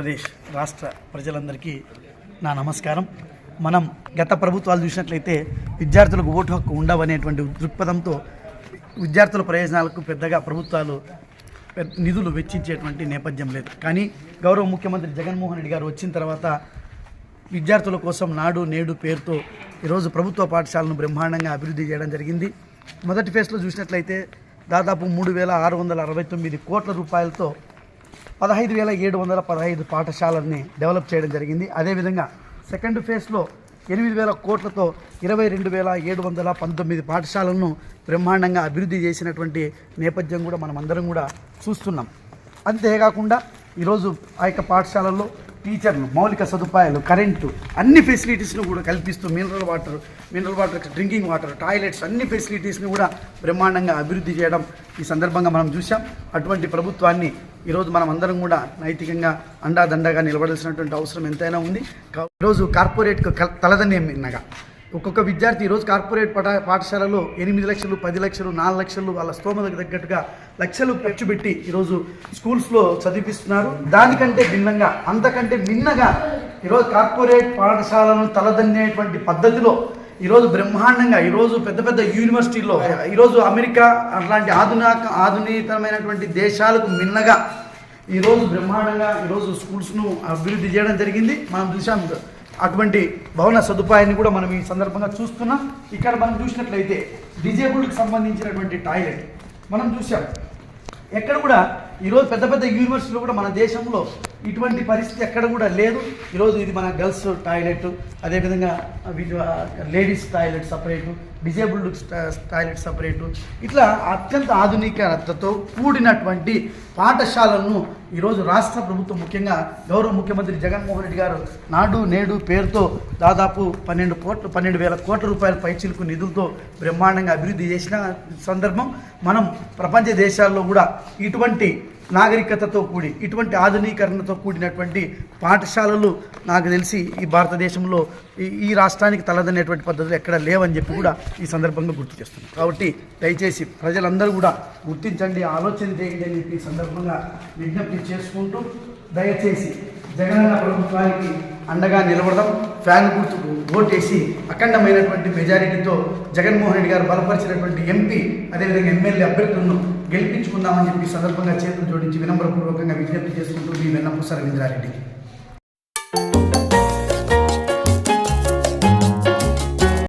ఆంధ్రప్రదేశ్ రాష్ట్ర ప్రజలందరికీ నా నమస్కారం. మనం గత ప్రభుత్వాలు చూసినట్లయితే విద్యార్థులకు ఓటు హక్కు ఉండవనేటువంటి దృక్పథంతో విద్యార్థుల ప్రయోజనాలకు పెద్దగా ప్రభుత్వాలు నిధులు వెచ్చించేటువంటి నేపథ్యం లేదు. కానీ గౌరవ ముఖ్యమంత్రి జగన్మోహన్ రెడ్డి గారు వచ్చిన తర్వాత విద్యార్థుల కోసం నాడు నేడు పేరుతో ఈరోజు ప్రభుత్వ పాఠశాలను బ్రహ్మాండంగా అభివృద్ధి చేయడం జరిగింది. మొదటి ఫేజ్లో చూసినట్లయితే దాదాపు మూడు వేల ఆరు వందల అరవై తొమ్మిది కోట్ల రూపాయలతో పదహైదు వేల ఏడు వందల పదహైదు పాఠశాలల్ని డెవలప్ చేయడం జరిగింది. అదేవిధంగా సెకండ్ ఫేజ్లో ఎనిమిది వేల కోట్లతో ఇరవై రెండు వేల ఏడు వందల పంతొమ్మిది పాఠశాలలను బ్రహ్మాండంగా అభివృద్ధి చేసినటువంటి నేపథ్యం కూడా మనం అందరం కూడా చూస్తున్నాం. అంతేకాకుండా ఈరోజు ఆ యొక్క పాఠశాలల్లో టీచర్లు మౌలిక సదుపాయాలు కరెంటు అన్ని ఫెసిలిటీస్ను కూడా కల్పిస్తూ mineral water mineral water drinking water toilets అన్ని ఫెసిలిటీస్ని కూడా బ్రహ్మాండంగా అభివృద్ధి చేయడం ఈ సందర్భంగా మనం చూసాం అటువంటి ప్రభుత్వాన్ని ఈరోజు మనం అందరం కూడా నైతికంగా అండాదండగా నిలబడాల్సినటువంటి అవసరం ఎంతైనా ఉంది. ఈరోజు కార్పొరేట్కు తలదని తలదన్యమిన్నగా ఒక్కొక్క విద్యార్థి ఈరోజు కార్పొరేట్ పట పాఠశాలలో ఎనిమిది లక్షలు పది లక్షలు నాలుగు లక్షలు వాళ్ళ స్తోమతకు తగ్గట్టుగా లక్షలు ఖర్చు పెట్టి ఈరోజు స్కూల్స్లో చదివిస్తున్నారు. దానికంటే భిన్నంగా అంతకంటే మిన్నగా ఈరోజు కార్పొరేట్ పాఠశాలను తలదన్నేటువంటి పద్ధతిలో ఈరోజు బ్రహ్మాండంగా ఈరోజు పెద్ద పెద్ద యూనివర్సిటీల్లో ఈరోజు అమెరికా అట్లాంటి ఆధునిక ఆధునితమైనటువంటి దేశాలకు మిన్నగా ఈరోజు బ్రహ్మాండంగా ఈరోజు స్కూల్స్ను అభివృద్ధి చేయడం జరిగింది. మనం చూసాం అటువంటి భవన సదుపాయాన్ని కూడా మనం ఈ సందర్భంగా చూస్తున్నాం. ఇక్కడ మనం చూసినట్లయితే డిజేబుల్కి సంబంధించినటువంటి టాయిలెట్ మనం చూసాం ఎక్కడ కూడా ఈరోజు పెద్ద పెద్ద యూనివర్సిటీలో కూడా మన దేశంలో ఇటువంటి పరిస్థితి ఎక్కడ కూడా లేదు. ఈరోజు ఇది మన గర్ల్స్ టాయిలెట్ అదేవిధంగా ladies toilet separate disabled toilet separate. ఇట్లా అత్యంత ఆధునికతతో కూడినటువంటి పాఠశాలలను ఈరోజు రాష్ట్ర ప్రభుత్వం ముఖ్యంగా గౌరవ ముఖ్యమంత్రి జగన్మోహన్ రెడ్డి గారు నాడు నేడు పేరుతో దాదాపు పన్నెండు కోట్లు పన్నెండు వేల కోట్ల రూపాయల పైచిలకు నిధులతో బ్రహ్మాండంగా అభివృద్ధి చేసిన సందర్భం మనం ప్రపంచ దేశాల్లో కూడా ఇటువంటి నాగరికతతో కూడి ఇటువంటి ఆధునీకరణతో కూడినటువంటి పాఠశాలలు నాకు తెలిసి ఈ భారతదేశంలో ఈ ఈ రాష్ట్రానికి తలదనేటువంటి పద్ధతులు ఎక్కడ లేవని చెప్పి కూడా ఈ సందర్భంగా గుర్తు చేస్తున్నాం కాబట్టి దయచేసి ప్రజలందరూ కూడా గుర్తించండి ఆలోచన చేయండి అని చెప్పి ఈ సందర్భంగా విజ్ఞప్తి చేసుకుంటూ దయచేసి జగనన్న ప్రభుత్వానికి అండగా నిలబడదాం ఫ్యాన్ గుర్తుకు ఓటేసి అఖండమైనటువంటి మెజారిటీతో జగన్మోహన్ రెడ్డి గారు బలపరిచినటువంటి ఎంపీ అదేవిధంగా ఎమ్మెల్యే అభ్యర్థులను గెలిపించుకుందామని చెప్పి సందర్భంగా చేతులు జోడించి వినమ్రపూర్వకంగా విజ్ఞప్తి చేసుకుంటూ మీ వెన్నపూస రవీంద్రారెడ్డి